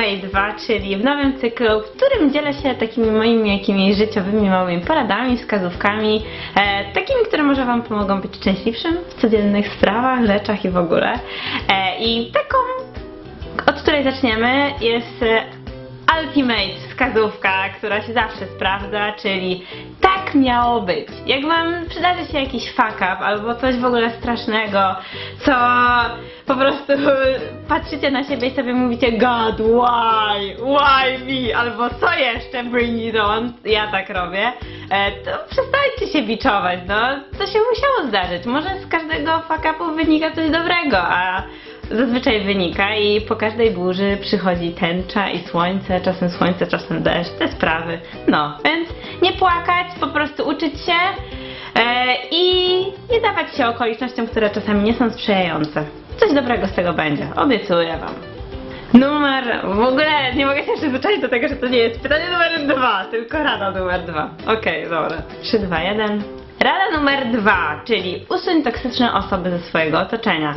Way 2, czyli w nowym cyklu, w którym dzielę się takimi moimi jakimiś życiowymi małymi poradami, wskazówkami, e, takimi, które może Wam pomogą być szczęśliwszym w codziennych sprawach, rzeczach i w ogóle. E, I taką, od której zaczniemy, jest Ultimate wskazówka, która się zawsze sprawdza, czyli tak miało być. Jak wam przydarzy się jakiś fuck up albo coś w ogóle strasznego, co po prostu patrzycie na siebie i sobie mówicie God, why? Why me? Albo co jeszcze? Bring it on. Ja tak robię. E, to przestańcie się biczować, no. To się musiało zdarzyć. Może z każdego fuck upu wynika coś dobrego, a zazwyczaj wynika i po każdej burzy przychodzi tęcza i słońce, czasem słońce, czasem deszcz, te sprawy. No, więc nie płakać, po prostu uczyć się e, i nie dawać się okolicznościom, które czasami nie są sprzyjające. Coś dobrego z tego będzie, obiecuję wam. Numer, w ogóle nie mogę się przyzwyczaić do tego, że to nie jest pytanie numer dwa, tylko rada numer dwa. Okej, dobra. 3, 2, 1. Rada numer dwa, czyli usuń toksyczne osoby ze swojego otoczenia.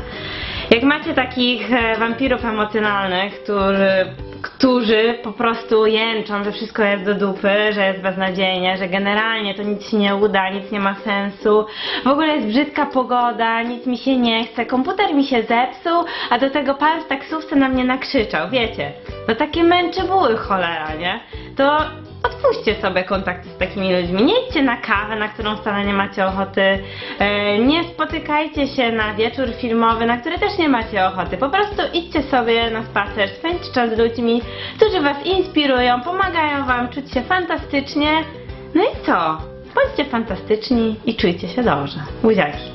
Jak macie takich e, wampirów emocjonalnych, którzy, którzy po prostu jęczą, że wszystko jest do dupy, że jest beznadziejnie, że generalnie to nic się nie uda, nic nie ma sensu, w ogóle jest brzydka pogoda, nic mi się nie chce, komputer mi się zepsuł, a do tego pan w taksówce na mnie nakrzyczał, wiecie? No takie męczy były cholera, nie? To odpuśćcie sobie kontakt z takimi ludźmi. Nie idźcie na kawę, na którą wcale nie macie ochoty. E, nie spotykajcie się na wieczór filmowy, na który też nie macie ochoty. Po prostu idźcie sobie na spacer, spędźcie czas z ludźmi, którzy was inspirują, pomagają wam czuć się fantastycznie. No i co? Bądźcie fantastyczni i czujcie się dobrze. Buziaki.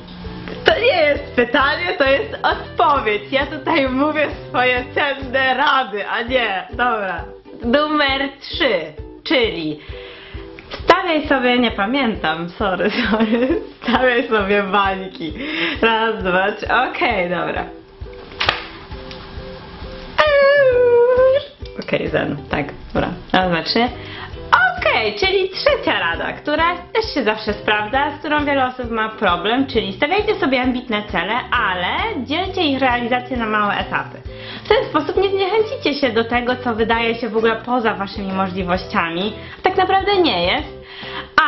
To nie jest pytanie, to jest odpowiedź. Ja tutaj mówię swoje cenne rady, a nie. Dobra. Numer 3, czyli stawiaj sobie, nie pamiętam, sorry, sorry, stawiaj sobie bańki. Raz, dwa, trzy, okej, dobra. Okej, zen, tak, dobra. Raz, dwa, trzy. Okej, czyli trzecia rada, która też się zawsze sprawdza, z którą wiele osób ma problem, czyli stawiajcie sobie ambitne cele, ale dzielcie ich realizację na małe etapy. Ten sposób nie zniechęcicie się do tego, co wydaje się w ogóle poza waszymi możliwościami. Tak naprawdę nie jest.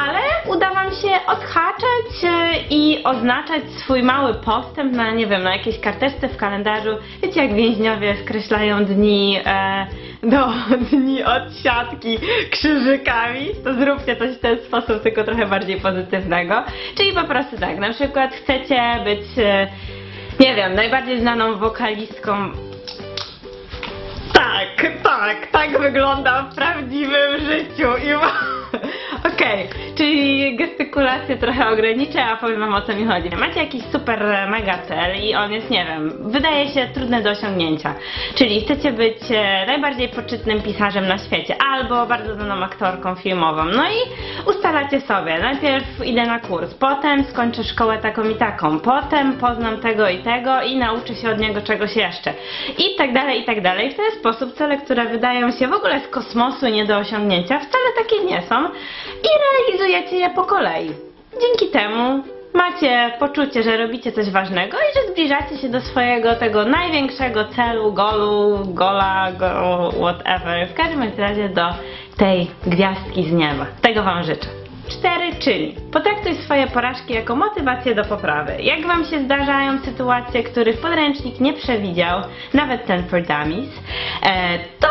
Ale uda Wam się odhaczać e, i oznaczać swój mały postęp na, nie wiem, na jakiejś karteczce w kalendarzu. Wiecie, jak więźniowie skreślają dni e, do dni od siatki krzyżykami, to zróbcie coś w ten sposób, tylko trochę bardziej pozytywnego. Czyli po prostu tak, na przykład chcecie być, e, nie wiem, najbardziej znaną wokalistką tak, tak, tak wygląda w prawdziwym życiu i Okej, czyli gestykulację trochę ograniczę, a powiem wam o co mi chodzi. Macie jakiś super e, mega cel i on jest, nie wiem, wydaje się trudny do osiągnięcia. Czyli chcecie być e, najbardziej poczytnym pisarzem na świecie albo bardzo znaną aktorką filmową. No i ustalacie sobie, najpierw idę na kurs, potem skończę szkołę taką i taką, potem poznam tego i tego i nauczę się od niego czegoś jeszcze. I tak dalej, i tak dalej. W ten sposób cele, które wydają się w ogóle z kosmosu nie do osiągnięcia, wcale takie nie są i realizujecie je po kolei. Dzięki temu macie poczucie, że robicie coś ważnego i że zbliżacie się do swojego tego największego celu, golu, gola, go, whatever. W każdym razie do tej gwiazdki z nieba. Tego Wam życzę. 4, czyli potraktuj swoje porażki jako motywację do poprawy. Jak Wam się zdarzają sytuacje, których podręcznik nie przewidział, nawet ten for dummies, e, to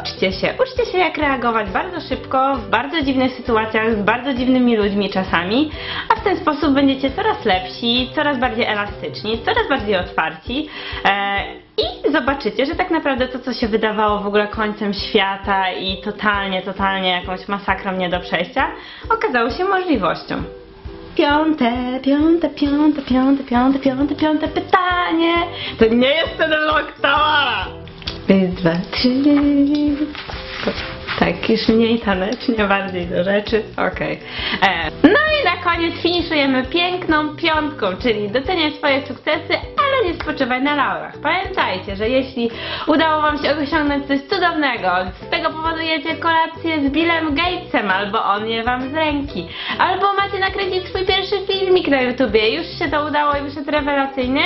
uczcie się. Uczcie się jak reagować bardzo szybko, w bardzo dziwnych sytuacjach, z bardzo dziwnymi ludźmi czasami, a w ten sposób będziecie coraz lepsi, coraz bardziej elastyczni, coraz bardziej otwarci. E, i zobaczycie, że tak naprawdę to, co się wydawało w ogóle końcem świata i totalnie, totalnie jakąś masakrą nie do przejścia, okazało się możliwością. Piąte, piąte, piąte, piąte, piąte, piąte, piąte pytanie. To nie jest ten Towara. Raz, dwa, trzy. Tak, już mniej tanecznie, bardziej do rzeczy. Okej. E, No i na koniec finiszujemy piękną piątką, czyli doceniaj swoje sukcesy, ale nie spoczywaj na laurach. Pamiętajcie, że jeśli udało Wam się osiągnąć coś cudownego, z tego powodu jecie kolację z Billem Gatesem, albo on je Wam z ręki, albo macie nakręcić swój pierwszy filmik na YouTubie, już się to udało i wyszedł rewelacyjnie,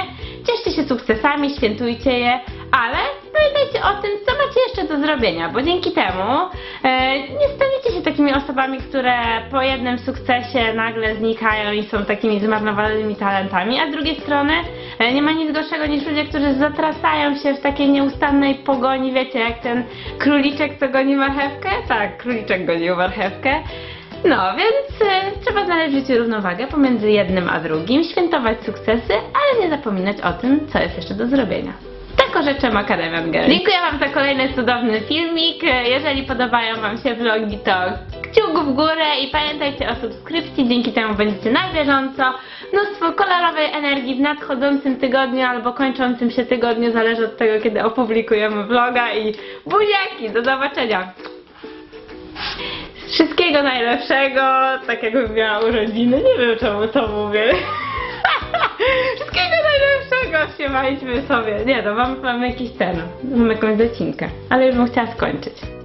cieszcie się sukcesami, świętujcie je, ale pamiętajcie o tym, co macie jeszcze do zrobienia, bo dzięki temu e, nie staniecie się takimi osobami, które po jednym sukcesie nagle znikają i są takimi zmarnowanymi talentami, a z drugiej strony e, nie ma nic gorszego niż ludzie, którzy zatracają się w takiej nieustannej pogoni, wiecie, jak ten króliczek, co goni marchewkę? Tak, króliczek gonił marchewkę. No, więc e, trzeba znaleźć równowagę pomiędzy jednym a drugim, świętować sukcesy, ale nie zapominać o tym, co jest jeszcze do zrobienia. Tak orzeczę Academian Girl. Dziękuję Wam za kolejny cudowny filmik. Jeżeli podobają Wam się vlogi, to kciuk w górę i pamiętajcie o subskrypcji, dzięki temu będziecie na bieżąco. Mnóstwo kolorowej energii w nadchodzącym tygodniu albo kończącym się tygodniu, zależy od tego, kiedy opublikujemy vloga i buziaki, do zobaczenia! Wszystkiego najlepszego, tak jakbym miała urodziny. Nie wiem czemu to mówię. Najlepszego, śpiewaliśmy sobie. Nie no, mam, mam jakiś ten, mam jakąś docinkę. Ale już bym chciała skończyć.